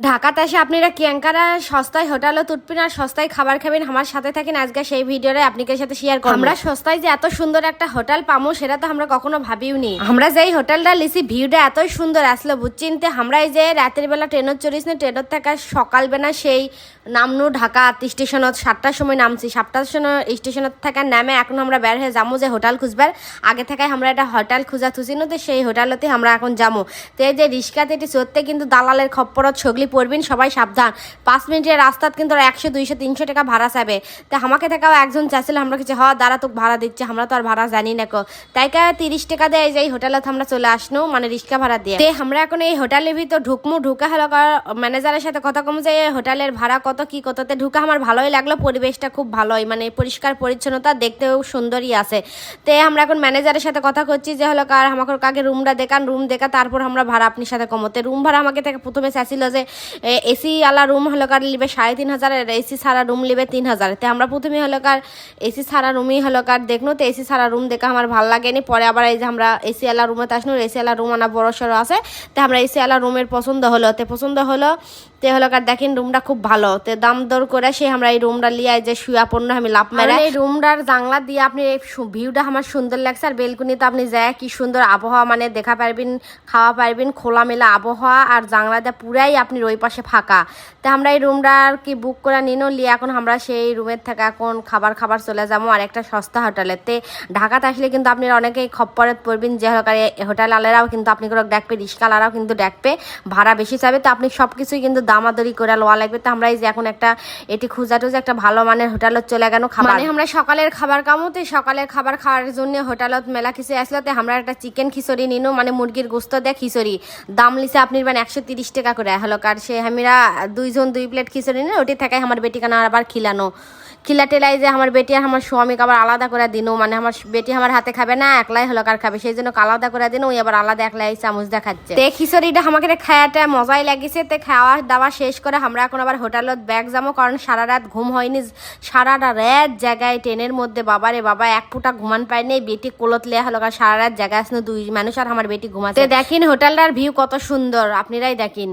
ঢাকাতে এসে আপনারা কিয়াঙ্কারা সস্তায় হোটেলও তুটবেন আর সস্তায় খাবার খাবেন আমার সাথে থাকেন আজকে সেই ভিডিওরে আপনাদের সাথে শেয়ার করব। আমরা সস্তায় যে এত সুন্দর একটা হোটেল পামো সেটা তো আমরা কখনো ভাবিও নি। আমরা যেই হোটেলটা লিছি ভিউটা এতই সুন্দর আসলো বুঝছেন তো আমরা এই যে রাতের বেলা ট্রেনত চড়িস না ট্রেনত থাকা সকালবেলা সেই নামনু ঢাকা স্টেশনত সাতটার সময় নামছি। সাতটার সময় স্টেশনত থাকা নামে এখন আমরা বের হয়ে যাব যে হোটেল খুঁজবার। আগে থেকে আমরা একটা হোটেল খুঁজা থুছি না তো সেই হোটেলতে আমরা এখন যাব তো এই যে রিক্সাতে এটি চড়তে কিন্তু দালালের খপ্পরত ছগলি পড়বেন, সবাই সাবধান। পাঁচ মিনিটের রাস্তাত কিন্তু একশো, দুইশো, তিনশো টাকা ভাড়া চাবে তো আমাকে থেকেও একজন চাইছিল, আমরা কিছু হ, দাঁড়া, তোকে ভাড়া দিচ্ছে, আমরা তো আর ভাড়া জানি না কো। তাই কা তিরিশ টাকা দেয় যে এই হোটেলত আমরা চলে আসনো মানে রিক্সা ভাড়া দিয়ে। আমরা এখন এই হোটেলের ভিতর ঢুকমু, ঢুকা হলো ম্যানেজারের সাথে কথা কম যে হোটেলের ভাড়া কত, কি কততে ঢুকা আমার ভালোই লাগল, পরিবেশটা খুব ভালোই মানে পরিষ্কার পরিচ্ছন্নতা দেখতেও সুন্দরই আছে। তে আমরা এখন ম্যানেজারের সাথে কথা করছি যে, হলো কার আমাকে কাকে রুমটা দেখান রুম দেখা, তারপর আমরা ভাড়া আপনার সাথে কমতে রুম ভাড়া আমাকে থেকে প্রথমে চাইছিল যে এসি আলা রুম হলো কার লিবে সাড়ে তিন হাজার, আর এসি সারা রুম লিবে তিন হাজার। তে আমরা প্রথমে হলো কার এসি সারা রুমই হলো কার দেখনো, তো এসি সারা রুম দেখা আমার ভালো লাগেনি। পরে আবার এই যে আমরা এসি আলা রুমে আসনো, এসি আলা রুম আনা বড় সড়ো আছে। তো আমরা এসি আলা রুমের পছন্দ হলো, তে পছন্দ হলো তে হলো কার দেখেন রুমটা খুব ভালো। তে দাম দর করে সে আমরা এই রুমটা লিয়ে যে শুয়া পণ্য আমি লাভ মেরে এই রুমটার জানলা দিয়ে আপনি এই ভিউটা আমার সুন্দর লাগছে। আর বেলকুনিতে আপনি যায় কি সুন্দর আবহাওয়া মানে দেখা পারবেন খাওয়া পারবেন খোলামেলা আবহাওয়া আর জানলা দিয়ে পুরাই আপনি ওই পাশে ফাঁকা। তা আমরা এই রুমটা আর কি বুক করে নিনো লিয়ে এখন আমরা সেই রুমের থেকে এখন খাবার খাবার চলে যাব আর একটা সস্তা হোটেলেতে ঢাকাতে আসলে কিন্তু আপনি অনেকেই খপ্পরত পড়বেন যে হকারে হোটেল আলেরাও কিন্তু আপনি করে ডাকবে রিস্কালারাও কিন্তু ডাকবে ভাড়া বেশি চাবে তো আপনি সব কিছুই কিন্তু দামাদরি করে লওয়া লাগবে। তো আমরা এই যে এখন একটা এটি খুঁজা টুজা একটা ভালো মানের হোটেলত চলে গেল খাবার। মানে আমরা সকালের খাবার কামতে সকালের খাবার খাওয়ার জন্য হোটেলত মেলা কিছু আসলে তো আমরা একটা চিকেন খিচুড়ি নিনো মানে মুরগির গোস্ত দেয় খিচুড়ি। দাম লিছে আপনি মানে একশো তিরিশ টাকা করে। হলো কার সে আমরা দুইজন দুই প্লেট খিচুড়ি নিন ওটি থেকে আমার বেটি কানা আবার খিলানো। খিলা টেলাই যে আমার বেটি আর আমার স্বামীকে আবার আলাদা করে দিনও মানে আমার বেটি আমার হাতে খাবে না একলাই হলো কার খাবে? সেই জন্য আলাদা করে দিন ওই আবার আলাদা একলাই চামচ দেখাচ্ছে তে খিচুড়িটা আমাকে খায়াটা মজাই লাগিছে তে খাওয়া দাওয়া শেষ করে আমরা এখন আবার হোটেলত ব্যাগ যাব কারণ সারা রাত ঘুম হয়নি। সারাটা রাত জায়গায় ট্রেনের মধ্যে। বাবা রে বাবা, এক ফুটা ঘুমান পায়নি বেটি কোলত লেয়া হলো। কারণ সারা রাত জায়গায় আসলে দুই মানুষ আর আমার বেটি ঘুমাতে। দেখেন হোটেলটার ভিউ কত সুন্দর, আপনারাই দেখেন।